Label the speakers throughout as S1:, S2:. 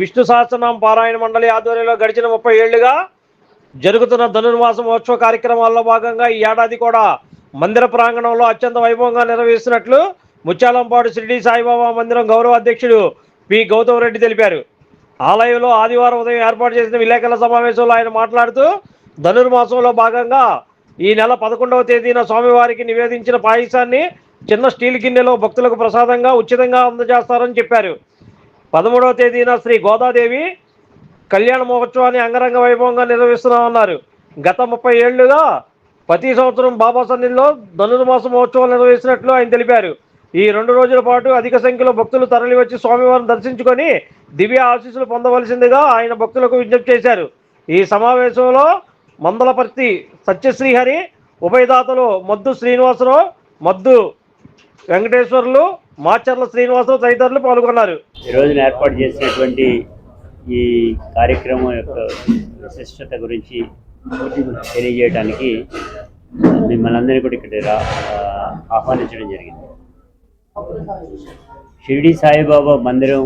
S1: విష్ణు సహస్రనామ పారాయణ మండలి ఆధ్వర్యంలో గడిచిన ముప్పై ఏళ్ళుగా జరుగుతున్న ధనుర్మాస మహోత్సవ కార్యక్రమాల్లో భాగంగా ఈ ఏడాది కూడా మందిర ప్రాంగణంలో అత్యంత వైభవంగా నిర్వహిస్తున్నట్లు ముత్యాలంపాడు షిరిడి సాయిబాబా మందిరం గౌరవ అధ్యక్షుడు పి. గౌతమ్ రెడ్డి తెలిపారు. ఆలయంలో ఆదివారం ఉదయం ఏర్పాటు చేసిన విలేకరుల సమావేశంలో ఆయన మాట్లాడుతూ ధనుర్మాసంలో భాగంగా ఈ నెల పదకొండవ తేదీన స్వామివారికి నివేదించిన పాయసాన్ని చిన్న స్టీల్ గిన్నెలో భక్తులకు ప్రసాదంగా ఉచితంగా అందజేస్తారని చెప్పారు. పదమూడవ తేదీన శ్రీ గోదాదేవి కళ్యాణ మహోత్సవాన్ని అంగరంగ వైభవంగా నిర్వహిస్తున్నామన్నారు గత ముప్పై ఏళ్ళుగా ప్రతి సంవత్సరం బాబా సన్నిధిలో ధనుర్మాస మహోత్సవాలు నిర్వహిస్తున్నట్లు ఆయన తెలిపారు. ఈ రెండు రోజుల పాటు అధిక సంఖ్యలో భక్తులు తరలివచ్చి స్వామివారిని దర్శించుకొని దివ్య ఆశీస్సులు పొందవలసిందిగా ఆయన భక్తులకు విజ్ఞప్తి చేశారు. ఈ సమావేశంలో మందలపర్తి సత్యశ్రీహరి ఉభయదాతలు మద్దు శ్రీనివాసరావు మద్దు వెంకటేశ్వర్లు మాచర్ల శ్రీనివాసరావు తదితరులు పాల్గొన్నారు.
S2: ఈ రోజున ఏర్పాటు చేసినటువంటి ఈ కార్యక్రమం యొక్క విశిష్టత గురించి తెలియజేయడానికి మిమ్మల్ని అందరినీ కూడా ఇక్కడ రా ఆహ్వానించడం జరిగింది. షిరిడి సాయిబాబా మందిరం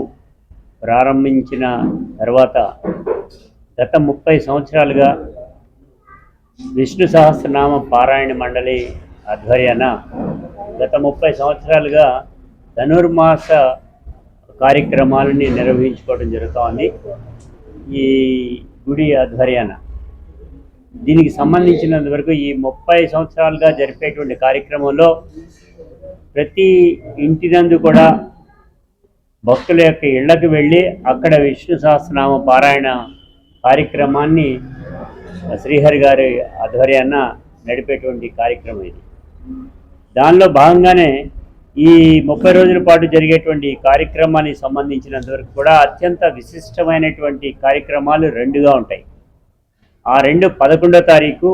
S2: ప్రారంభించిన తర్వాత గత ముప్పై సంవత్సరాలుగా విష్ణు సహస్రనామ పారాయణ మండలి ఆధ్వర్యాన గత ముప్పై సంవత్సరాలుగా ధనుర్మాస కార్యక్రమాలని నిర్వహించుకోవడం జరుగుతోంది. ఈ గుడి ఆధ్వర్యాన. దీనికి సంబంధించినంత వరకు ఈ ముప్పై సంవత్సరాలుగా జరిపేటువంటి కార్యక్రమంలో ప్రతి ఇంటి నందు కూడా భక్తుల యొక్క ఇళ్ళకు వెళ్ళి అక్కడ విష్ణు సహస్రనామ పారాయణ కార్యక్రమాన్ని శ్రీహరి గారి ఆధ్వర్యాన నడిపేటువంటి కార్యక్రమం ఇది. దానిలో భాగంగానే ఈ ముప్పై రోజుల పాటు జరిగేటువంటి కార్యక్రమానికి సంబంధించినంత వరకు కూడా అత్యంత విశిష్టమైనటువంటి కార్యక్రమాలు రెండుగా ఉంటాయి. ఆ రెండు పదకొండో తారీఖు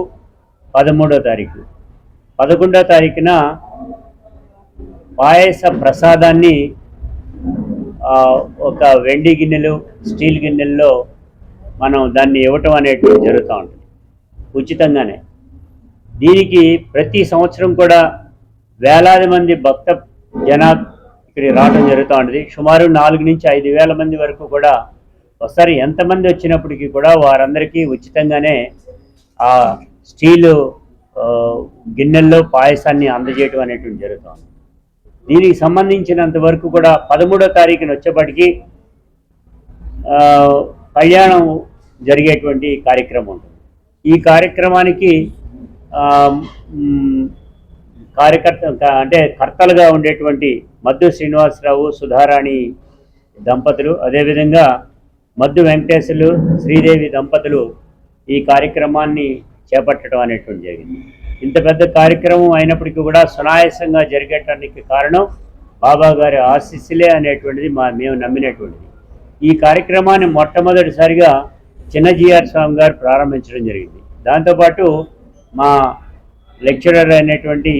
S2: పదమూడో తారీఖు. పదకొండో తారీఖున పాయస ప్రసాదాన్ని ఒక వెండి గిన్నెలు స్టీల్ గిన్నెల్లో మనం దాన్ని ఇవ్వటం అనేటువంటి జరుగుతూ ఉంటుంది. ఉచితంగానే. దీనికి ప్రతి సంవత్సరం కూడా వేలాది మంది భక్త జనా ఇక్కడికి రావడం జరుగుతూ ఉంటుంది సుమారు నాలుగు నుంచి ఐదు వేల మంది వరకు కూడా ఒకసారి ఎంతమంది వచ్చినప్పటికీ కూడా వారందరికీ ఉచితంగానే ఆ స్టీలు గిన్నెల్లో పాయసాన్ని అందజేయడం అనేటువంటి జరుగుతుంది. దీనికి సంబంధించినంత వరకు కూడా పదమూడో తారీఖున వచ్చేప్పటికీ కళ్యాణం జరిగేటువంటి కార్యక్రమం ఉంటుంది. ఈ కార్యక్రమానికి కార్యకర్త అంటే కర్తలుగా ఉండేటువంటి మద్దు శ్రీనివాసరావు సుధారాణి దంపతులు అదేవిధంగా మద్దు వెంకటేశ్వర్లు శ్రీదేవి దంపతులు ఈ కార్యక్రమాన్ని చేపట్టడం అనేటువంటి జరిగింది. ఇంత పెద్ద కార్యక్రమం అయినప్పటికీ కూడా సునాయాసంగా జరిగేటానికి కారణం బాబా గారి ఆశీస్సులే అనేటువంటిది మా మేము నమ్మినటువంటిది. ఈ కార్యక్రమాన్ని మొట్టమొదటిసారిగా చిన్నజీఆర్ స్వామి గారు ప్రారంభించడం జరిగింది. దాంతోపాటు మా లెక్చరర్ అయినటువంటి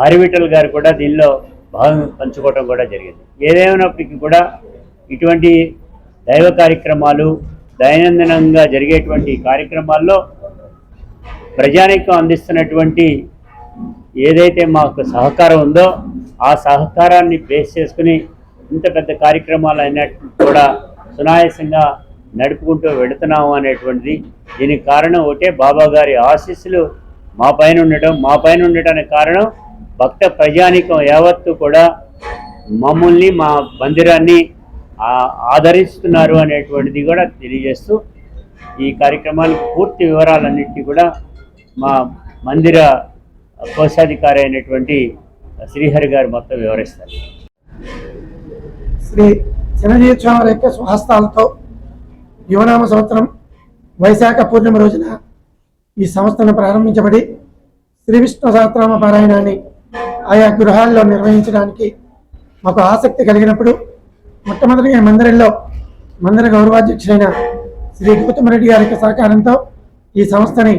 S2: హరివిఠల్ గారు కూడా దీనిలో భాగం పంచుకోవడం కూడా జరిగింది. ఏదేమైనప్పటికీ కూడా ఇటువంటి దైవ కార్యక్రమాలు దైనందినంగా జరిగేటువంటి కార్యక్రమాల్లో ప్రజానికం అందిస్తున్నటువంటి ఏదైతే మాకు సహకారం ఉందో ఆ సహకారాన్ని బేస్ చేసుకుని ఇంత పెద్ద కార్యక్రమాలు అయినట్టు కూడా సునాయాసంగా నడుపుకుంటూ వెళుతున్నాము అనేటువంటిది. దీనికి కారణం ఒకటే బాబా గారి ఆశీస్సులు మా పైన ఉండటం మా పైన ఉండటానికి కారణం భక్త ప్రజానీకం యావత్తు కూడా మమ్మల్ని మా మందిరాన్ని ఆదరిస్తున్నారు అనేటువంటిది కూడా తెలియజేస్తూ ఈ కార్యక్రమానికి పూర్తి వివరాలన్నింటినీ కూడా మా మందిర కోశాధికారి అయినటువంటి శ్రీహరి గారు మొత్తం వివరిస్తారు.
S3: శ్రీ చిన్నజీవి స్వామి యొక్క స్వహస్తాలతో యువనామ సంవత్సరం వైశాఖ పూర్ణిమ రోజున ఈ సంస్థను ప్రారంభించబడి శ్రీ విష్ణు సహస్రనామ పారాయణాన్ని ఆయా గృహాల్లో నిర్వహించడానికి మాకు ఆసక్తి కలిగినప్పుడు మొట్టమొదటిగా మందిరంలో మందిర గౌరవాధ్యక్షుడైన శ్రీ గౌతమరెడ్డి గారి యొక్క సహకారంతో ఈ సంస్థని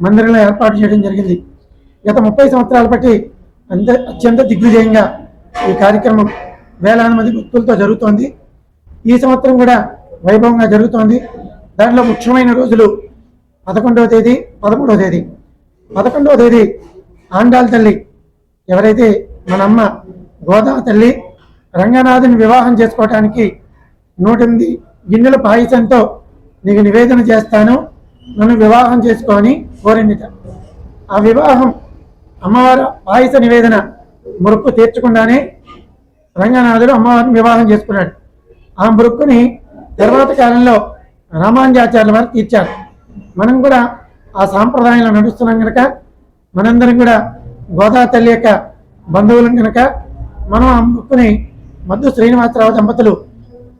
S3: మందిరంలో ఏర్పాటు చేయడం జరిగింది. గత ముప్పై సంవత్సరాల బట్టి అంత అత్యంత దిగ్విజయంగా ఈ కార్యక్రమం వేలాది మంది భక్తులతో జరుగుతోంది. ఈ సంవత్సరం కూడా వైభవంగా జరుగుతోంది. దాంట్లో ముఖ్యమైన రోజులు పదకొండవ తేదీ పదమూడవ తేదీ. పదకొండవ తేదీ ఆండాల తల్లి ఎవరైతే మన అమ్మ గోదావరి తల్లి రంగనాథుని వివాహం చేసుకోవటానికి నూటెనిమిది గిన్నెల పాయసంతో నీకు నివేదన చేస్తాను. నన్ను వివాహం చేసుకొని కోరిందిట ఆ వివాహం అమ్మవారు పాయస నివేదన మురుక్కు తీర్చకుండానే రంగనాథుడు అమ్మవారిని వివాహం చేసుకున్నాడు. ఆ మురుక్కుని తర్వాత కాలంలో రామానుజాచార్యుల వారు తీర్చారు. మనం కూడా ఆ సాంప్రదాయంలో నడుస్తున్నాం కనుక మనందరం కూడా గోదా తల్లి యొక్క బంధువులను కనుక మనం ఆ మృక్కుని మద్దు శ్రీనివాసరావు దంపతులు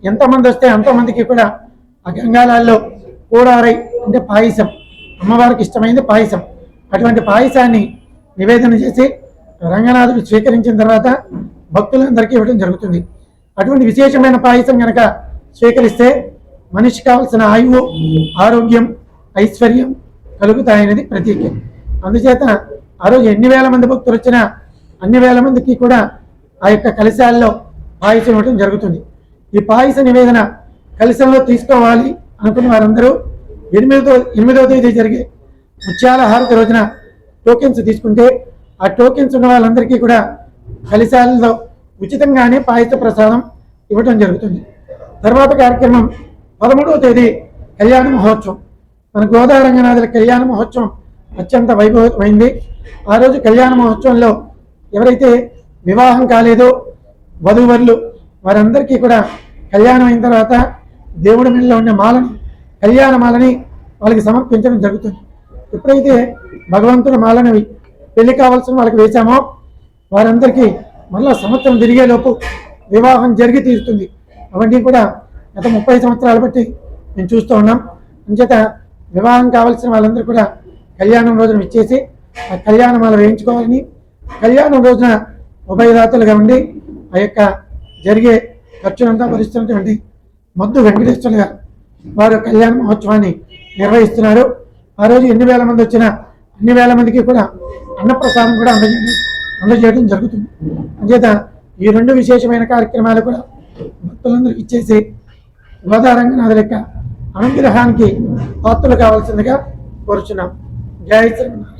S3: ఎంతమంది వస్తే అంతమందికి కూడా ఆ గంగాలాల్లో కూడారై అంటే పాయసం అమ్మవారికి ఇష్టమైంది పాయసం. అటువంటి పాయసాన్ని నివేదన చేసి రంగనాథుడు స్వీకరించిన తర్వాత భక్తులందరికీ ఇవ్వడం జరుగుతుంది. అటువంటి విశేషమైన పాయసం కనుక స్వీకరిస్తే మనిషి కావాల్సిన ఆయువు ఆరోగ్యం ఐశ్వర్యం కలుగుతాయనేది ప్రతీక. అందుచేత ఆ రోజు ఎన్ని వేల మంది భక్తులు వచ్చినా అన్ని వేల మందికి కూడా ఆ యొక్క కలశాల్లో పాయసం ఇవ్వడం జరుగుతుంది. ఈ పాయస నివేదన కలశంలో తీసుకోవాలి అనుకున్న వారందరూ ఎనిమిదో ఎనిమిదవ తేదీ జరిగే ముత్యాల హారతి రోజున టోకెన్స్ తీసుకుంటే ఆ టోకెన్స్ ఉన్న వాళ్ళందరికీ కూడా కలశాలలో ఉచితంగానే పాయస ప్రసాదం ఇవ్వడం జరుగుతుంది. తర్వాత కార్యక్రమం పదమూడవ తేదీ కళ్యాణ మహోత్సవం. మన గోదావరి రంగనాథుల కళ్యాణ మహోత్సవం అత్యంత వైభవమైంది ఆ రోజు కళ్యాణ మహోత్సవంలో ఎవరైతే వివాహం కాలేదో వధూవరులు వారందరికీ కూడా కళ్యాణం అయిన తర్వాత దేవుడి మీద ఉండే మాలని కళ్యాణ మాలని వాళ్ళకి సమర్పించడం జరుగుతుంది. ఎప్పుడైతే భగవంతుడి మాలనవి పెళ్ళి కావాల్సిన వాళ్ళకి వేశామో వారందరికీ మళ్ళా సంవత్సరం తిరిగేలోపు వివాహం జరిగి తీరుతుంది. అవన్నీ కూడా గత ముప్పై సంవత్సరాలు బట్టి మేము చూస్తూ ఉన్నాం. అంచేత వివాహం కావాల్సిన వాళ్ళందరూ కూడా కళ్యాణం రోజున ఇచ్చేసి కళ్యాణమాల వేయించుకోవాలని కళ్యాణం రోజున ఉభయదాతలుగా ఉండి ఆ యొక్క జరిగే ఖర్చునంతా భరిస్తున్నటువంటి మద్దు వెంకటేశ్వరులు గారు వారు కళ్యాణ మహోత్సవాన్ని నిర్వహిస్తున్నారు. ఆ రోజు ఎన్ని వేల మంది వచ్చినా అన్ని వేల మందికి కూడా అన్నప్రసాదం కూడా అందజేయడం అందజేయడం జరుగుతుంది. అంచేత ఈ రెండు విశేషమైన కార్యక్రమాలు కూడా భక్తులందరూ ఇచ్చేసి గోదారంగనాథుల యొక్క అనుగ్రహానికి పాత్రలు కావాల్సిందిగా కోరుచున్నాం. జయ శ్రీమన్నారాయణ